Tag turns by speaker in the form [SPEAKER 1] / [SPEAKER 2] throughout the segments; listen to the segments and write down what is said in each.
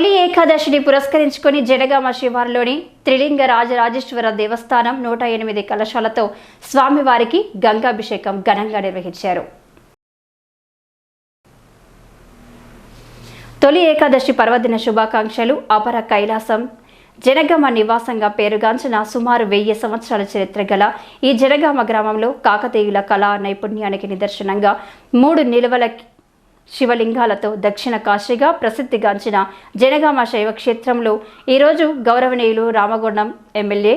[SPEAKER 1] తొలి ఏకాదశిని పురస్కరించుకొని జనగామ శివారులోని త్రిలింగ రాజరాజేశ్వర దేవస్థానం నూట ఎనిమిది కలశాలతో స్వామివారికి గంగాభిషేకం ఘనంగా నిర్వహించారు. తొలి ఏకాదశి పర్వదిన శుభాకాంక్షలు అపర కైలాసం జనగామ నివాసంగా పేరుగాంచిన సుమారు వెయ్యి సంవత్సరాల చరిత్ర గల ఈ జనగామ గ్రామంలో కాకతీయుల కళా నైపుణ్యానికి నిదర్శనంగా మూడు నిలువల శివలింగాలతో దక్షిణ కాశీగా ప్రసిద్ధిగాంచిన జనగామ శైవ క్షేత్రంలో ఈరోజు గౌరవనీయులు రామగుండం ఎమ్మెల్యే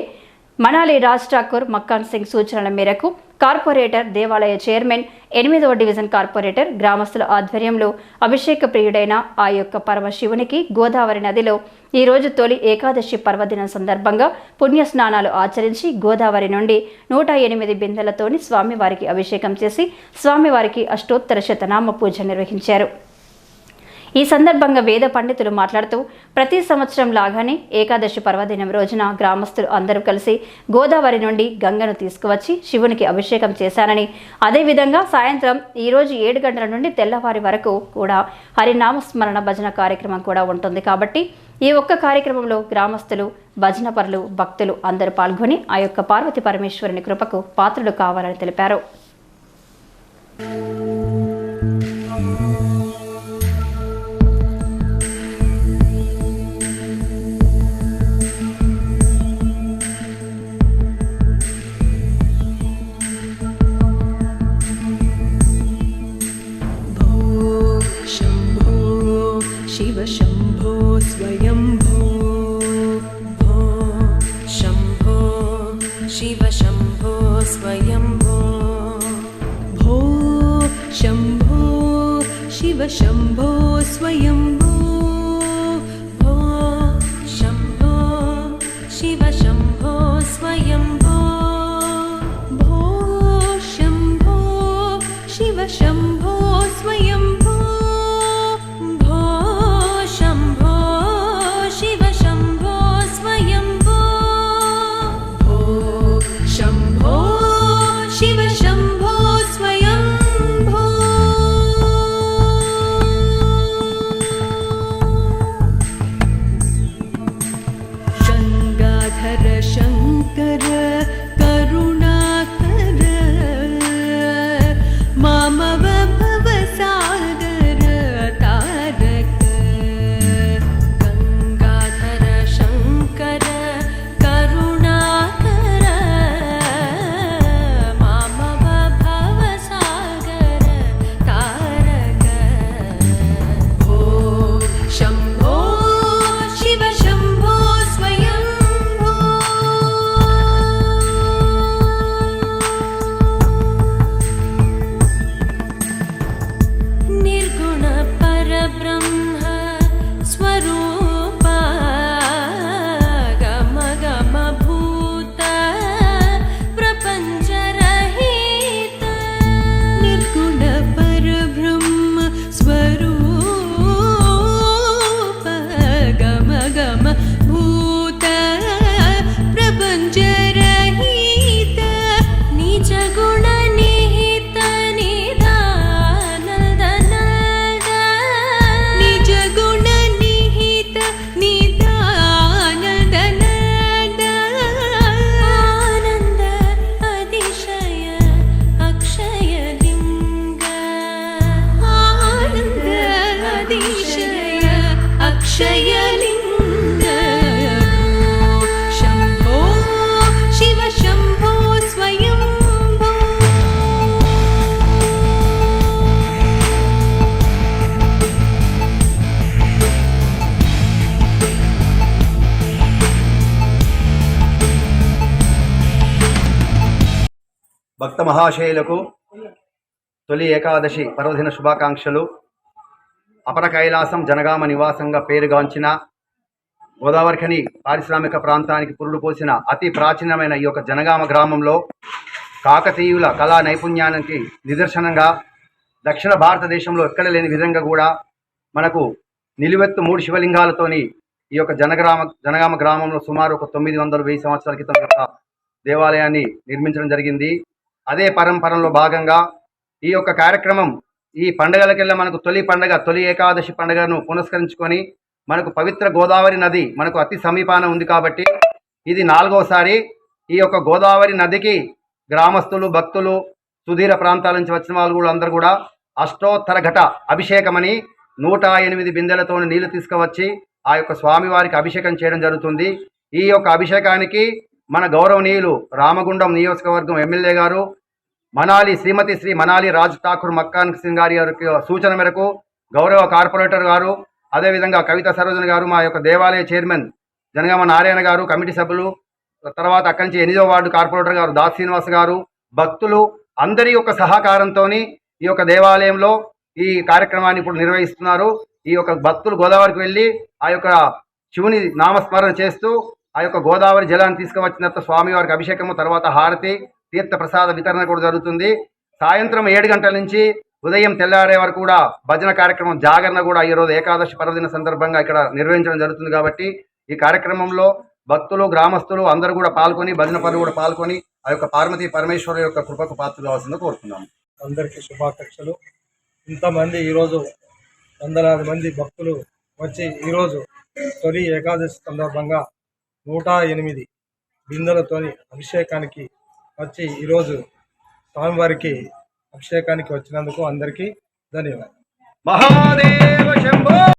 [SPEAKER 1] మనాలి రాజ్ ఠాకూర్ మక్కాన్ సింగ్ సూచనల మేరకు కార్పొరేటర్ దేవాలయ చైర్మన్ ఎనిమిదవ డివిజన్ కార్పొరేటర్ గ్రామస్తుల ఆధ్వర్యంలో అభిషేక ప్రియుడైన ఆ యొక్క పరమశివునికి గోదావరి నదిలో ఈరోజు తొలి ఏకాదశి పర్వదినం సందర్భంగా పుణ్య స్నానాలు ఆచరించి గోదావరి నుండి నూట ఎనిమిది బిందెలతోని స్వామివారికి అభిషేకం చేసి స్వామివారికి అష్టోత్తర శతనామ పూజ నిర్వహించారు. ఈ సందర్భంగా వేద పండితులు మాట్లాడుతూ ప్రతి సంవత్సరం లాగానే ఏకాదశి పర్వదినం రోజున గ్రామస్తులు అందరూ కలిసి గోదావరి నుండి గంగను తీసుకువచ్చి శివునికి అభిషేకం చేశానని అదేవిధంగా సాయంత్రం ఈరోజు ఏడు గంటల నుండి తెల్లవారి వరకు కూడా హరినామస్మరణ భజన కార్యక్రమం కూడా ఉంటుంది. కాబట్టి ఈ ఒక్క కార్యక్రమంలో గ్రామస్తులు భజన పరులు భక్తులు అందరూ పాల్గొని ఆ యొక్క పార్వతి పరమేశ్వరుని కృపకు పాత్రలు కావాలని తెలిపారు.
[SPEAKER 2] शिव शम्भो स्वयम्भो
[SPEAKER 3] భక్త మహాశయులకు తొలి ఏకాదశి పర్వదిన శుభాకాంక్షలు. అపర కైలాసం జనగామ నివాసంగా పేరుగాంచిన గోదావరిఖని పారిశ్రామిక ప్రాంతానికి పురుడు పోసిన అతి ప్రాచీనమైన ఈ యొక్క జనగామ గ్రామంలో కాకతీయుల కళా నైపుణ్యానికి నిదర్శనంగా దక్షిణ భారతదేశంలో ఎక్కడ లేని విధంగా కూడా మనకు నిలువెత్తు మూడు శివలింగాలతోని ఈ యొక్క జనగ్రామ జనగామ గ్రామంలో సుమారు ఒక తొమ్మిది వందల వెయ్యి సంవత్సరాల క్రితం యొక్క దేవాలయాన్ని నిర్మించడం జరిగింది. అదే పరంపరలో భాగంగా ఈ యొక్క కార్యక్రమం ఈ పండగలకెల్లా మనకు తొలి పండగ తొలి ఏకాదశి పండుగను పునస్కరించుకొని మనకు పవిత్ర గోదావరి నది మనకు అతి సమీపాన ఉంది కాబట్టి ఇది నాలుగోసారి ఈ యొక్క గోదావరి నదికి గ్రామస్తులు భక్తులు సుదీర ప్రాంతాల నుంచి వచ్చిన వాళ్ళు కూడా అందరూ కూడా అష్టోత్తర ఘట అభిషేకమని నూట ఎనిమిది బిందెలతో నీళ్ళు తీసుకువచ్చి ఆ యొక్క స్వామివారికి అభిషేకం చేయడం జరుగుతుంది. ఈ యొక్క అభిషేకానికి మన గౌరవనీయులు రామగుండం నియోజకవర్గం ఎమ్మెల్యే గారు మనాలి శ్రీమతి శ్రీ మనాలి రాజ్ ఠాకూర్ మక్కాన్ సింగ్ గారి సూచన మేరకు గౌరవ కార్పొరేటర్ గారు అదేవిధంగా కవిత సరోజన్ గారు మా యొక్క దేవాలయ చైర్మన్ జనగామ నారాయణ గారు కమిటీ సభ్యులు తర్వాత అక్కడి నుంచి ఎనిమిదో వార్డు కార్పొరేటర్ గారు దాస్ శ్రీనివాస్ గారు భక్తులు అందరి యొక్క సహకారంతో ఈ యొక్క దేవాలయంలో ఈ కార్యక్రమాన్ని ఇప్పుడు నిర్వహిస్తున్నారు. ఈ యొక్క భక్తులు గోదావరికి వెళ్ళి ఆ యొక్క శివుని నామస్మరణ చేస్తూ ఆ యొక్క గోదావరి జలాన్ని తీసుకువచ్చిన తర్వాత స్వామివారికి అభిషేకము తర్వాత హారతి తీర్థ ప్రసాద వితరణ కూడా జరుగుతుంది. సాయంత్రం ఏడు గంటల నుంచి ఉదయం తెల్లారే వరకు కూడా భజన కార్యక్రమం జాగరణ కూడా ఈరోజు ఏకాదశి పర్వదిన సందర్భంగా ఇక్కడ నిర్వహించడం జరుగుతుంది కాబట్టి ఈ కార్యక్రమంలో భక్తులు గ్రామస్తులు అందరూ కూడా పాల్గొని భజన పనులు కూడా పాల్గొని ఆ యొక్క పార్వతీ పరమేశ్వరు యొక్క కృపకు పాత్ర కావాల్సిందో కోరుతున్నాము.
[SPEAKER 4] అందరికీ శుభాకాంక్షలు. ఇంతమంది ఈరోజు వందలాది మంది భక్తులు వచ్చి ఈరోజు తొలి ఏకాదశి సందర్భంగా నూట ఎనిమిది బిందెలతోని అభిషేకానికి వచ్చి ఈరోజు స్వామివారికి అభిషేకానికి వచ్చినందుకు అందరికీ ధన్యవాదాలు.
[SPEAKER 3] మహాదేవ శంభో!